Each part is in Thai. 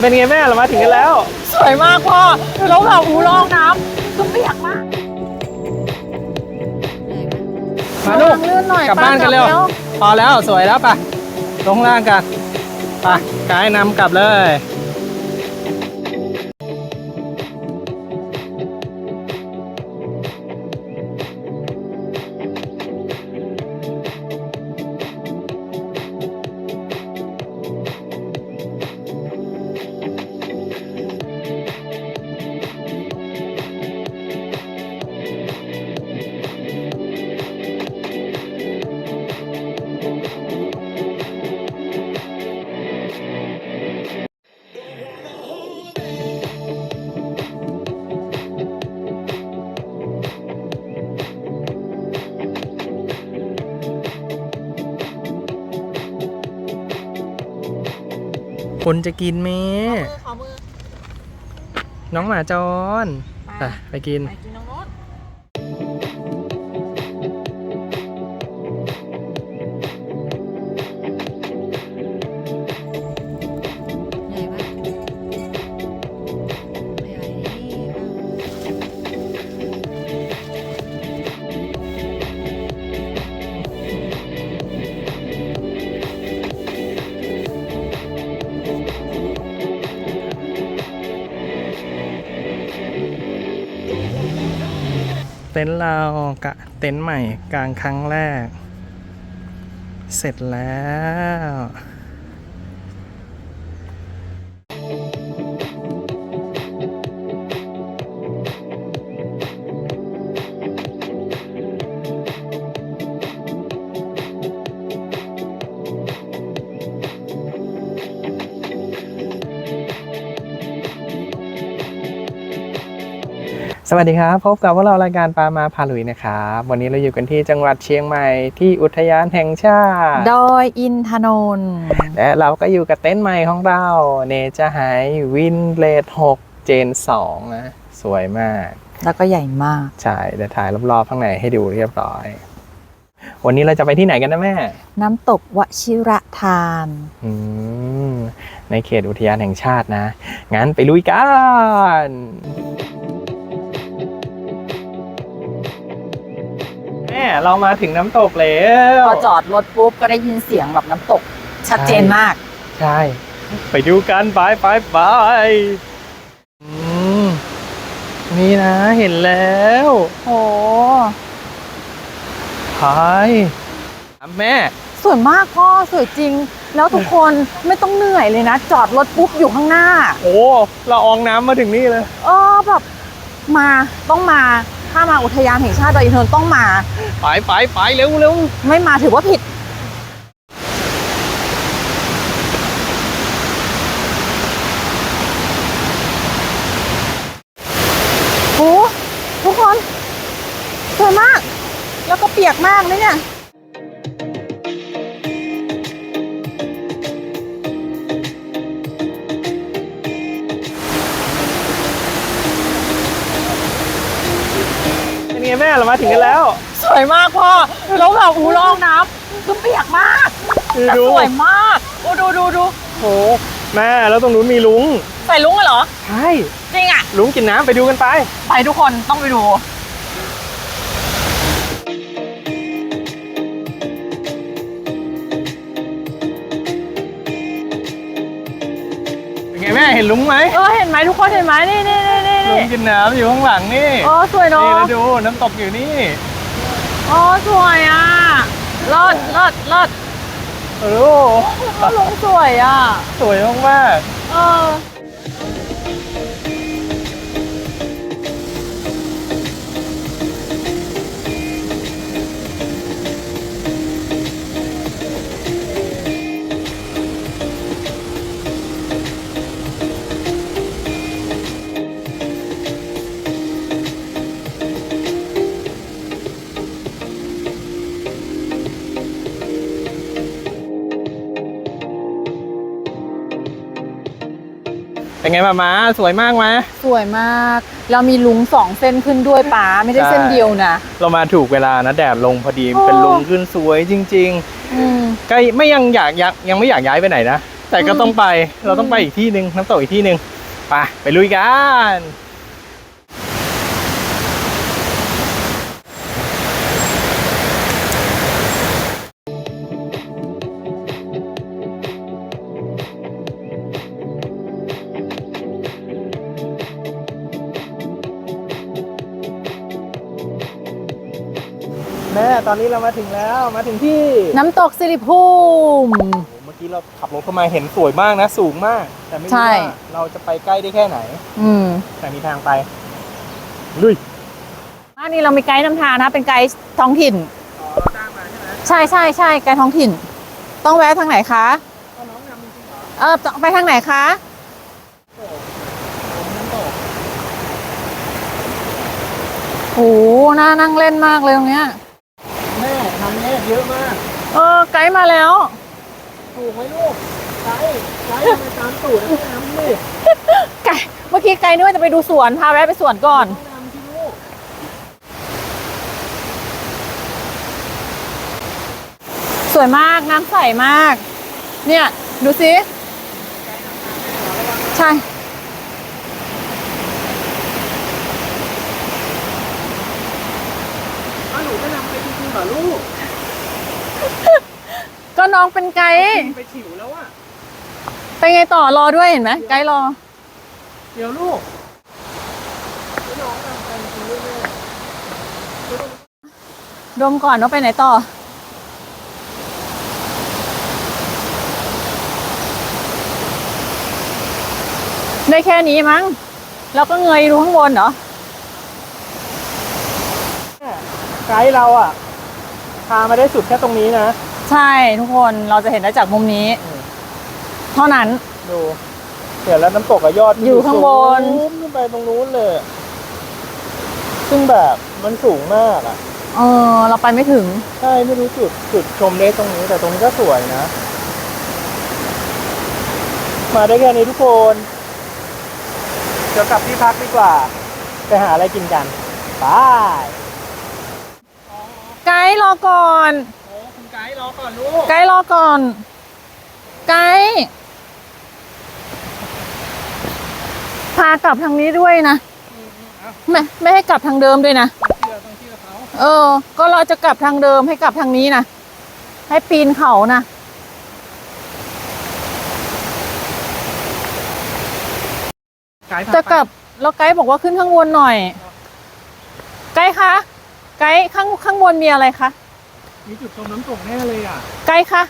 เป็นไงแม่เรามาถึงกันแล้ว สวยมากพ่อแล้วแบบหูลองน้ำก็เปียกมากมาลูกระวังลื่นหน่อยกลับบ้านกันเร็วป้าพอแล้วสวยแล้วไปลงล่างกันไปกายนำกลับเลย คนจะกินไหมขอมือน้องหมาจรไปไปไปกิน ไปกินน้องโน้ ต็นท์เรากะเต็นท์ใหม่กลางครั้งแรก เสร็จแล้ว สวัสดีครับ พบกับพวกเรารายการปลามาพาลุยนะครับ วันนี้เราอยู่กันที่จังหวัดเชียงใหม่ที่อุทยานแห่งชาติดอยอินทนนท์และเราก็อยู่กับเต็นท์ใหม่ของเราเนเจอร์ไฮวินเลด6เจน2นะสวยมาก แล้วก็ใหญ่มาก ใช่เดี๋ยวถ่ายรอบๆข้างในให้ดูเรียบร้อย วันนี้เราจะไปที่ไหนกันนะแม่ น้ำตกวชิระทานอืมในเขตอุทยานแห่งชาตินะ งั้นไปลุยกัน เรามาถึงน้ำตกแล้วพอจอดรถปุ๊บก็ได้ยินเสียงแบบน้ำตกชัดเจนมาก ใช่ ไปดูกันไปไปไปอืมนี่นะเห็นแล้วโอ้ไปแม่ สวยมากพ่อสวยจริง แล้วทุกคนไม่ต้องเหนื่อยเลยนะ จอดรถปุ๊บอยู่ข้างหน้า โอ้เราอองน้ำมาถึงนี่เลย เออแบบมาต้องมา ถ้ามาอุทยานแห่งชาติดอยอินทนนท์ต้องมา ไปไปไปเร็วเร็วไม่มาถือว่าผิด โห ทุกคนสวยมาก แล้วก็เปียกมากเลยเนี่ยเป็นไงแม่เรามาถึงกันแล้ว สวยมากพ่อแล้วแบบหูลองน้ำก็เปียกมากแต่ดู สวยมากโอ้ดูดูดูโอ้แม่แล้วตรงนู้นมีลุงใส่ลุงเลยเหรอ ใช่จริงอะ ลุงกินน้ำไปดูกันไป ไปทุกคนต้องไปดู เป็นไงแม่เห็นลุงไหมเออเห็นไหมทุกคนเห็นไหมนี่นี่นี่นี่ลุงกินน้ำอยู่ข้างหลังนี่โอ้สวยเนาะนี่แล้วดูน้ำตกอยู่นี่ โอ้สวยอะเลิศเลิศเลิศโอ้โอ้ลุงสวยอะ สวยมากเออ เป็นไงมามาสวยมากไหม สวยมากแล้วมีลุงสองเส้นขึ้นด้วยป๋าไม่ได้ใช่ เส้นเดียวนะ เรามาถูกเวลานะแดดลงพอดีโอ้ เป็นลุงขึ้นสวยจริงอืมๆก็ไม่ยังอยากยังยังไม่อยากย้ายไปไหนนะ แต่ก็ต้องไปเราต้องไปอีกที่หนึ่งน้ำตกอีกที่หนึ่งไปไปลุยกัน อนนี้เรามาถึงแล้วมาถึงที่น้ำตกสิริภูมิ โอ้โหเมื่อกี้เราขับรถเข้ามาเห็นสวยมากนะ สูงมาก แต่ไม่รู้ใช่ ว่าเราจะไปใกล้ได้แค่ไหน อืมแต่มีทางไปลุยอันนี้เรามีไกด์นำทางนะ เป็นไกด์ท้องถิ่น อ๋อเราจ้างมาใช่ไหมใช่ใช่ใช่ไกด์ท้องถิ่น ต้องแวะทางไหนคะเอาน้องนำจริงๆเหรอเออต้องไปทางไหนคะ โอ้โหน้ำตกโหน่านั่งเล่นมากเลยตรงเนี้ย แม่ทางแยกเยอะมากเออไกด์มาแล้ว ถูกไหมลูกไกด์ไกด์ทำไมตามตูดแล้วไม่นำดิไกด์เมื่อกี้ไกด์นึกว่าจะไปดูสวนพาแวะไปสวนก่อนต้องนำที่ลูกสวยมากน้ำใสมาก เนี่ย ดูสิใช่ อ้าวหนูจะนำไปจริงๆ เหรอลูกก็น้องเป็นไกด์ไปถิวแล้วอะ ไปไงต่อรอด้วยเห็นไหมไกด์รอ เดี๋ยวลูกให้น้องนำไปจริงๆด้วยแม่ดมก่อนว่าไปไหนต่อ ได้แค่นี้มั้ง แล้วก็เงยดูข้างบนเหรอ ไกด์เราอะ พามาได้สุดแค่ตรงนี้นะ ใช่ทุกคนเราจะเห็นได้จากมุมนี้อืมเท่านั้น ดูเดี๋ยวแล้วน้ำตกกับยอดอยู่ข้างบน สูงขึ้นไปตรงนู้นเลย ซึ่งแบบมันสูงมากอะเออ เราไปไม่ถึง ใช่ไม่รู้จุดจุดชมได้ตรงนี้ แต่ตรงนี้ก็สวยนะ มาได้แค่นี้ทุกคนเดี๋ยวกลับที่พักดีกว่า ไปหาอะไรกินกันบาย ไกด์รอก่อน โอ้คุณไกด์รอก่อนลูกไกด์รอก่อน ไกด์พากลับทางนี้ด้วยนะ ไม่ไม่ให้กลับทางเดิมด้วยนะต้องเชื่อต้องเชื่อเขาเออ ก็เราจะกลับทางเดิมให้กลับทางนี้นะ ให้ปีนเขานะไกด์พาจะไปกลับแล้วไกด์บอกว่าขึ้นข้างบนหน่อย ไกด์คะ ไกด์ข้างข้างบนมีอะไรคะ มีจุดชมน้ำตกแน่เลยอะ ไกด์คะ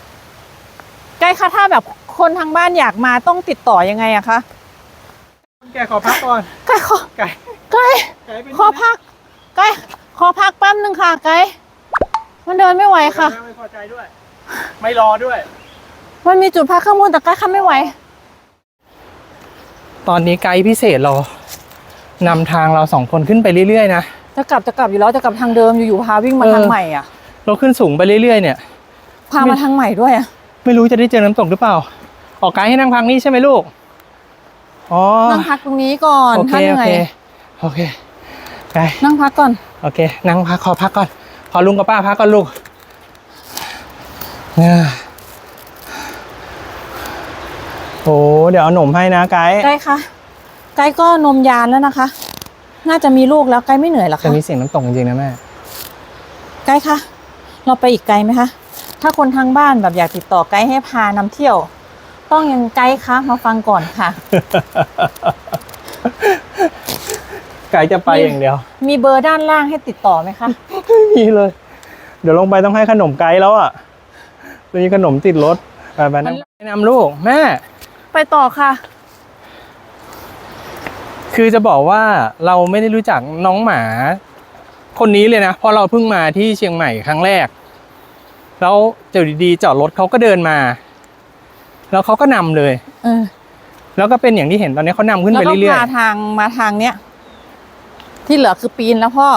ไกด์คะถ้าแบบคนทางบ้านอยากมาต้องติดต่อยังไงอะคะ แกขอพักก่อน ไกด์ขอ ไกด์ไกด์ไกด์เป็นขอพัก ไกด์ขอพักแป๊บนึงค่ะ ไกด์มันเดินไม่ไหวค่ะ ไม่พอใจด้วย ไม่รอด้วย มันมีจุดพักข้างบนแต่ไกด์ข้ามไม่ไหว ตอนนี้ไกด์พิเศษเรานำทางเราสองคนขึ้นไปเรื่อยๆนะ จะกลับจะกลับอยู่แล้วจะกลับทางเดิมอยู่ๆพาวิ่งมาเออทางใหม่อะ เราขึ้นสูงไปเรื่อยๆเนี่ย พามาทางใหม่ด้วยอะ ไม่รู้จะได้เจอน้ำตกหรือเปล่า ออกไกด์ให้นั่งพักนี่ใช่ไหมลูก อ๋อ นั่งพักตรงนี้ก่อนโอเคถ้าเหโอนื่อยเคโอเคไกด์นั่งพักก่อน โอเค นั่งพักขอพักก่อน ขอลุงกับป้าพักก่อนลูกเนี่ยโอ้เดี๋ยวเอาหนมให้นะไกด์ไกด์คะไกด์ก็นมยานแล้วนะคะ น่าจะมีลูกแล้วไกด์ไม่เหนื่อยหรอแต่คะมีเสียงน้ำตกจริงๆนะแม่ไกด์คะเราไปอีกไกลไหมคะ ถ้าคนทางบ้านแบบอยากติดต่อไกด์ให้พานำเที่ยว ต้องยังไกด์คะมาฟังก่อนค่ะ ไกด์จะไปอย่างเดียว มีเบอร์ด้านล่างให้ติดต่อไหมคะไม่มีเลย เดี๋ยวลงไปต้องให้ขนมไกด์แล้วอะมีขนมติดรถไปไปนั่งแนะนำลูกแม่ ไปต่อค่ะ คือจะบอกว่าเราไม่ได้รู้จักน้องหมา คนนี้เลยนะเพราะเราเพิ่งมาที่เชียงใหม่ครั้งแรก แล้วเจอดีๆจอดรถเขาก็เดินมา แล้วเขาก็นำเลยเออแล้วก็เป็นอย่างที่เห็นตอนนี้เขานำขึ้นแล้วไปก็เรื่อยพาทางมาทางเนี้ยที่เหลือคือปีนแล้วพ่อ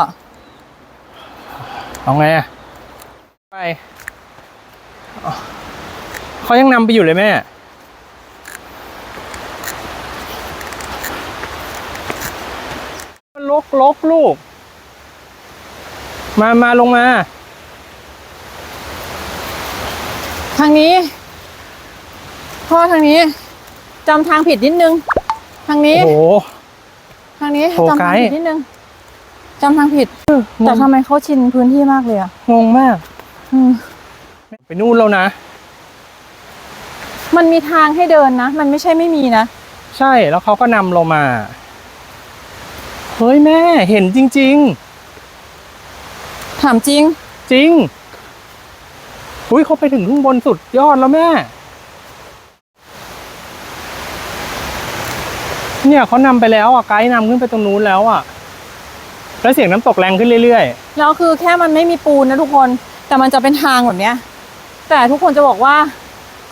ๆเอาไงอะไปอ๋อเขายังนำไปอยู่เลยแม่ ลกลกลูก มามาลงมา ทางนี้พพ่อทางนี้จำทางผิดนิดนึง ทางนี้ โอ้โห ทางนี้โอ้จำทางผิดไกด์ นิดนึงจำทางผิด แต่ทำไมเขาชินพื้นที่มากเลยอะงงมาก อืมไปนู่นแล้วนะ มันมีทางให้เดินนะ มันไม่ใช่ไม่มีนะ ใช่แล้วเขาก็นำเรามา เฮ้ยแม่เห็นจริง ถามจริง ๆ จริงอุ้ยเขาไปถึงข้างบนสุดยอดแล้วแม่ เนี่ยเขานำไปแล้วอะไกด์นำขึ้นไปตรงนู้นแล้วอะ แล้วเสียงน้ำตกแรงขึ้นเรื่อยแล้วคือแค่มันไม่มีปูนนะทุกคน แต่มันจะเป็นทางแบบเนี้ย แต่ทุกคนจะบอกว่า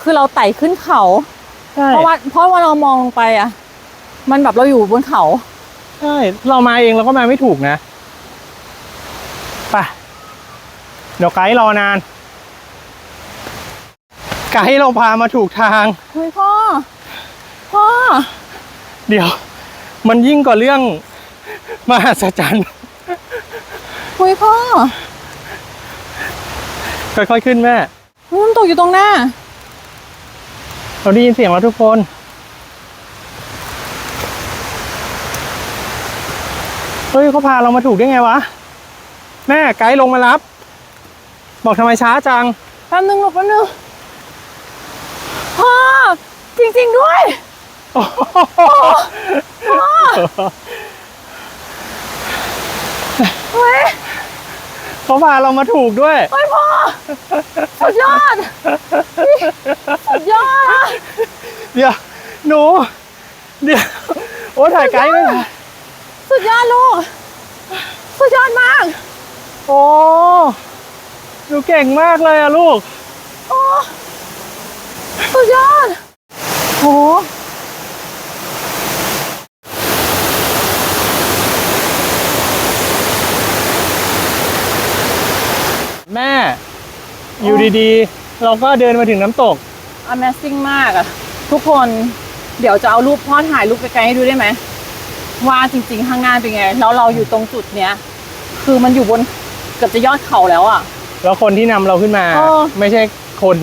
คือเราไต่ขึ้นเขา ๆใช่เพราะว่าเพราะว่าเรามองลงไปอะ มันแบบเราอยู่บนเขา ใช่ เรามาเองเราก็มาไม่ถูกนะไปเดี๋ยวไกด์รอนาน ไกด์เราพามาถูกทาง เฮ้ยพ่อ พ่อ เดี๋ยว มันยิ่งกว่าเรื่องมหัศจรรย์เฮ้ยพ่อ ค่อยๆขึ้นแม่เฮ้ยมันตกอยู่ตรงหน้า เราได้ยินเสียงแล้วทุกคน เฮ้ยเขาพาเรามาถูกได้ไงวะ แม่ไกด์ลงมารับ บอกทำไมช้าจังแป๊บนึงลูกแป๊บนึงพ่อจริง ๆ ด้วย เฮ้ย เขาพาเรามาถูกด้วย เฮ้ยพ่อ สุดยอดสุดยอดอะ เดี๋ยวหนู เดี๋ยว โอ้ถ่ายไกด์ไม่ทัน สุดยอดลูก สุดยอดมาก โอ้หนูเก่งมากเลยอะลูก โอ้ สุดยอด โห แม่ อยู่ดีๆ เราก็เดินมาถึงน้ำตก Amazing มากอะทุกคน เดี๋ยวจะเอารูปพ่อถ่ายรูปไกลๆให้ดูได้ไหม ว่าจริงๆข้างหน้าเป็นไง แล้วเราอยู่ตรงจุดเนี้ยคือมันอยู่บนเกือบจะยอดเขาแล้วอะแล้วคนที่นำเราขึ้นมา เออ ไม่ใช่คน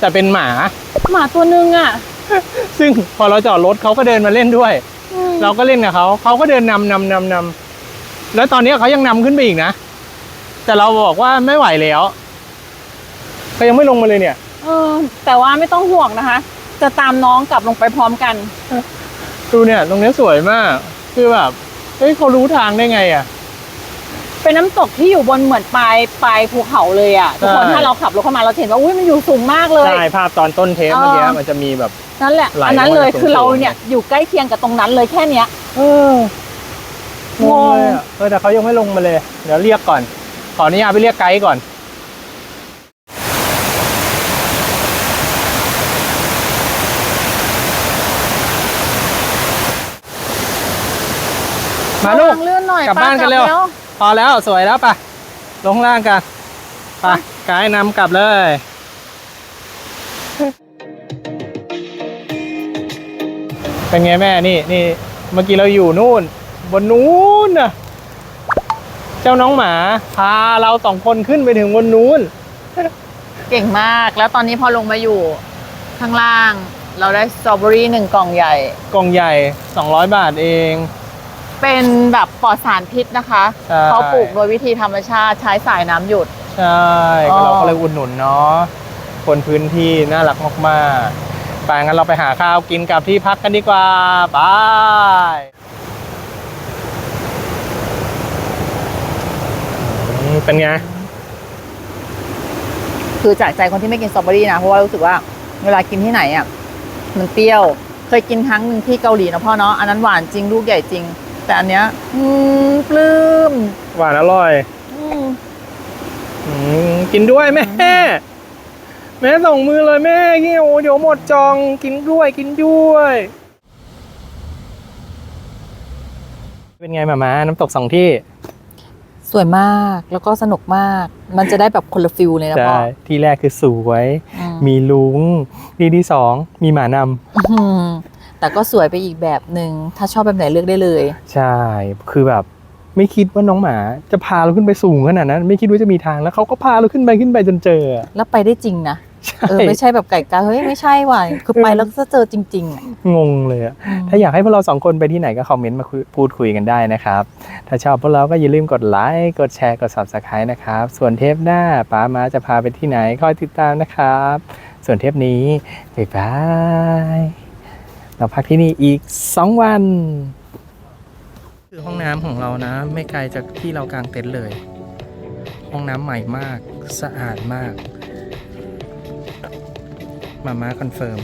แต่เป็นหมา หมาตัวนึงอะซึ่งพอเราจอดรถเขาก็เดินมาเล่นด้วย อืมเราก็เล่นกับเขาเขาก็เดินนำนำนำนำแล้วตอนนี้เขายังนำขึ้นไปอีกนะ แต่เราบอกว่าไม่ไหวแล้วเขายังไม่ลงมาเลยเนี่ย เออ แต่ว่าไม่ต้องห่วงนะคะ จะตามน้องกลับลงไปพร้อมกัน ดูเนี่ยตรงนี้สวยมาก คือแบบเฮ้ยเขารู้ทางได้ไงอะ เป็นน้ำตกที่อยู่บนเหมือนปลายปลายภูเขาเลยอะทุกคนใช่ ถ้าเราขับรถเข้ามาเราจะเห็นว่าอุ้ยมันอยู่สูงมากเลย ใช่ภาพตอนต้นเทปเมื่อกี้เออ มันจะมีแบบ นั่นแหละไหลอันนั้นเลยลงมาจากคือเราสูงๆ เนี่ยอยู่ใกล้เคียงกับตรงนั้นเลยแค่เนี้ย เอองงง เลยอะเออแต่เขายังไม่ลงมาเลย เดี๋ยวเรียกก่อน ขออนุญาตไปเรียกไกด์ก่อน มาลูกระวังเลื่อนหน่อยกลับป้บ้านกันเร็วแล้วพอแล้วสวยแล้วไปะลงข้างล่างกันไปไกด์นำกลับเลยเป็นไงแม่นี่นี่เมื่อกี้เราอยู่นู่น บนนู้นน่ะเจ้าน้องหมาพาเราสองคนขึ้นไปถึงบนนู้น เก่งมากแล้วตอนนี้พอลงมาอยู่ข้างล่าง เราได้สตรอเบอรี่หนึ่งกล่องใหญ่ กล่องใหญ่ 200 บาทเอง เป็นแบบปลอดสารพิษนะคะใช่ เขาปลูกโดยวิธีธรรมชาติใช้สายน้ำหยุดใช่อ๋อก็เราก็เลยอุดหนุนเนาะคนพื้นที่น่ารักมากๆไปงั้นเราไปหาข้าวกินกับที่พักกันดีกว่าไปอืมเป็นไง คือจากใจคนที่ไม่กินสตรอเบอรี่นะเพราะว่ารู้สึกว่าเวลากินที่ไหนอะมันเปรี้ยว เคยกินครั้งหนึ่งที่เกาหลีนะพ่อเนาะอันนั้นหวานจริงลูกใหญ่จริง แต่อันเนี้ยอืมปลื้มหวานอร่อยอืมอืมกินด้วยแม่แม่ส่งมือเลยแม่เงี้ยโอ้เดี๋ยวหมดจองกินด้วยกินด้วย เป็นไงมามาน้ำตกสองที่สวยมากแล้วก็สนุกมาก มันจะได้แบบคนละฟิลเลยนะพ่ใช่อที่แรกคือสวย อืมมีลุงที่ที่สองมีหมานอืม แต่ก็สวยไปอีกแบบหนึ่งถ้าชอบแบบไหนเลือกได้เลยำใช่ คือแบบไม่คิดว่าน้องหมาจะพาเราขึ้นไปสูงขนาดนั้น ไม่คิดว่าจะมีทางแล้วเขาก็พาเราขึ้นไปขึ้นไปจนเจอ แล้วไปได้จริงนะเออไม่ใช่แบบไก่กาเฮ้ยไม่ใช่ว่ะคือไปแล้วก็เจอจริงๆอะงงเลยอะอืมถ้าอยากให้พวกเราสองคนไปที่ไหนก็คอมเมนต์มาคุยพูดคุยกันได้นะครับ ถ้าชอบพวกเราก็อย่าลืมกดไลค์กดแชร์กด subscribe นะครับ ส่วนเทปหน้าป้ามาจะพาไปที่ไหนคอยติดตามนะครับ ส่วนเทปนี้บ๊ายบาย เราพักที่นี่อีก 2 วัน คือห้องน้ำของเรานะ ไม่ไกลจากที่เรากางเต็นท์เลย ห้องน้ำใหม่มากสะอาดมาก มาม่าคอนเฟิร์ม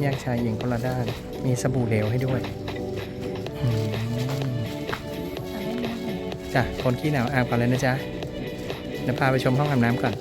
แยกชายหญิงคนละด้าน มีสบู่เหลวให้ด้วยอืมจ้ะคนขี้หนาวอาบก่อนเลยนะจ๊ะเดี๋ยวพาไปชมห้องอาบน้ำก่อน